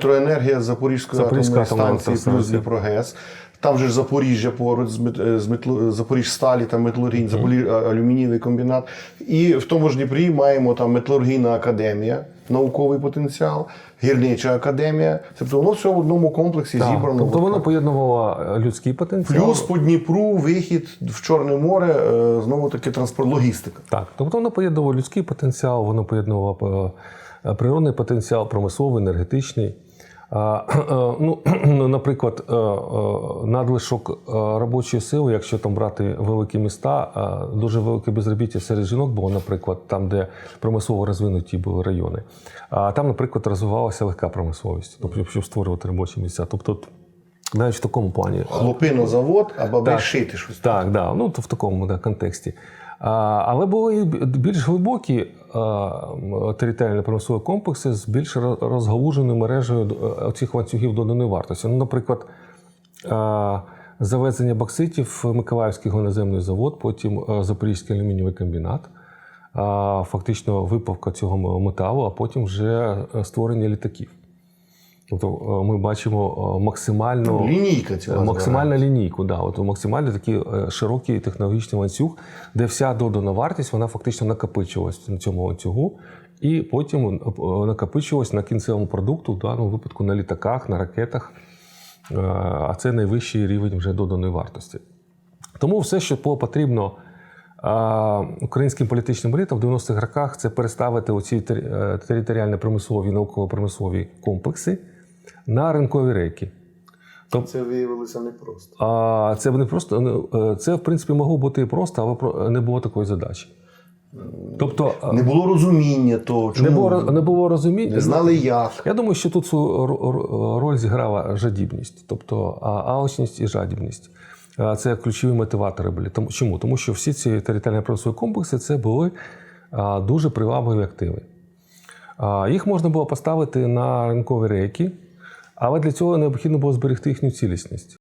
Електроенергія Запорізької Запорізька атомної станції плюс. Дніпрогес. Там же ж Запоріжжя поруч з мет- з метло- Запоріжсталі, там металургійний, Запорі... алюмінієвий комбінат. І в тому ж Дніпрі маємо там металургійна академія, науковий потенціал, гірнича академія. Тобто воно все в одному комплексі Так, зібрано. Тобто воно поєднувало е, людський потенціал. Плюс по Дніпру вихід в Чорне море, е, знову таки транспорт, логістика. Так, тобто воно поєднувало людський потенціал, воно поєднувало е, природний потенціал, промисловий, енергетичний. Е, ну, наприклад, е, е, надлишок е, робочої сили, якщо там брати великі міста, е, дуже велике безробіття серед жінок було, наприклад, там, де промислово розвинуті були райони. А там, наприклад, розвивалася легка промисловість, тобто, щоб створювати робочі місця. Тобто, навіть в такому плані Хлопинозавод, а бабей Так. шити щось. так, да, ну то в такому да, контексті. А, але були і більш глибокі територіальні промислові комплекси з більш розгалуженою мережею е, цих ланцюгів доданої вартості. Ну, наприклад, а, завезення бокситів Миколаївський глиноземний завод, потім е, Запорізький алюмінієвий комбінат. Фактично виправка цього металу, а потім вже е, створення літаків. Тобто е, ми бачимо е, максимальну Лінійка ціла. максимальну лінійку, да, от максимально такий е, широкий технологічний ланцюг, де вся додана вартість вона фактично накопичувалась на цьому ланцюгу, і потім е, накопичувалась на кінцевому продукту, в даному випадку на літаках, на ракетах. Е, А це найвищий рівень вже доданої вартості. Тому все, що було потрібно українським політичним елітам в 90-х роках, це переставити оці тер- е, територіально промислові науково-промислові комплекси на ринкові рейки. Це виявилося непросто. А це не просто е, це, в принципі, могло бути і просто, але не було такої задачі. Тобто е, Не було розуміння того, чому не було, не було розуміння. не знали як. Я думаю, що тут цю ро- ро- роль зіграла жадібність, тобто алчність і жадібність. Це ключові мотиватори були. Тому чому? Тому що всі ці територіальні промислові комплекси це були дуже привабливі активи. Їх можна було поставити на ринкові рейки, але для цього необхідно було зберегти їхню цілісність.